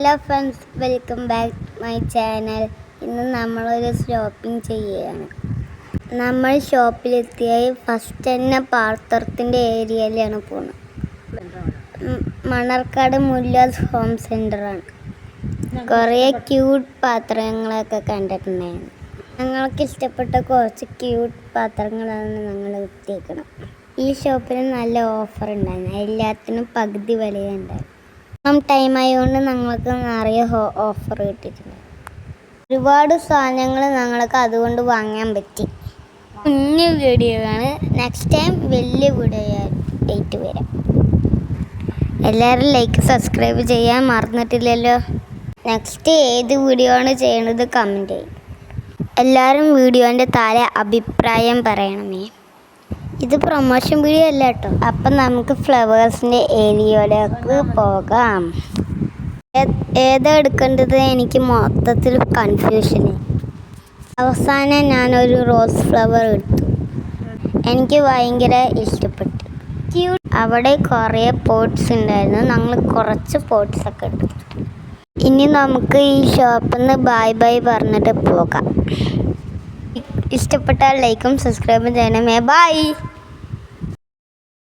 Hello friends welcome back my channel ഇന്ന് നമ്മളൊരു shopping ചെയ്യുകയാണ്. നമ്മൾ ഷോപ്പിലെത്തിയ ഫസ്റ്റ് തന്നെ പാത്രത്തിന്റെ ഏരിയയിലാണ് പോകുന്നത് മണർക്കാട് മുല്ലാസ് ഹോം സെന്ററാണ് കുറേ ക്യൂട്ട് പാത്രങ്ങളൊക്കെ കണ്ടിട്ടുണ്ടായിരുന്നു. ഞങ്ങൾക്ക് ഇഷ്ടപ്പെട്ട കുറച്ച് ക്യൂട്ട് പാത്രങ്ങളാണ് ഞങ്ങൾ എത്തിയേക്കണം ഈ ഷോപ്പിൽ നല്ല ഓഫർ ഉണ്ടായിരുന്നു. എല്ലാത്തിനും പകുതി വിലയുണ്ടായിരുന്നു. ടൈം ആയതുകൊണ്ട് ഞങ്ങൾക്ക് നിറയെ ഓഫർ കിട്ടിയിട്ടുണ്ട്. ഒരുപാട് സാധനങ്ങൾ ഞങ്ങൾക്ക് അതുകൊണ്ട് വാങ്ങാൻ പറ്റി. കുഞ്ഞു വീഡിയോ ആണ് നെക്സ്റ്റ് ടൈം വലിയ വീഡിയോ ആയിട്ട് വരാം. എല്ലാവരും ലൈക്ക് സബ്സ്ക്രൈബ് ചെയ്യാൻ മറന്നിട്ടില്ലല്ലോ. നെക്സ്റ്റ് ഏത് വീഡിയോ ആണ് ചെയ്യണത് കമന്റ് ചെയ്യും. എല്ലാവരും വീഡിയോന്റെ താഴെ അഭിപ്രായം പറയണമേ. ഇത് പ്രൊമോഷൻ വീഡിയോ അല്ല കേട്ടോ. അപ്പം നമുക്ക് ഫ്ലവേഴ്സിന്റെ ഏരിയയിലേക്ക് പോകാം. ഏതാ എടുക്കേണ്ടത്? എനിക്ക് മൊത്തത്തിൽ കൺഫ്യൂഷന് അവസാനം ഞാനൊരു റോസ് ഫ്ലവർ എടുത്തു. എനിക്ക് ഭയങ്കര ഇഷ്ടപ്പെട്ടു. അവിടെ കുറേ പോട്ട്സ് ഉണ്ടായിരുന്നു. ഞങ്ങൾ കുറച്ച് പോട്ട്സ് ഒക്കെ എടുത്തു. ഇനി നമുക്ക് ഈ ഷോപ്പിൽ നിന്ന് ബൈ ബൈ പറഞ്ഞിട്ട് പോകാം. ഇഷ്ടപ്പെട്ടാൽ ലൈക്കും സബ്സ്ക്രൈബും ചെയ്യണമേ. ബൈ.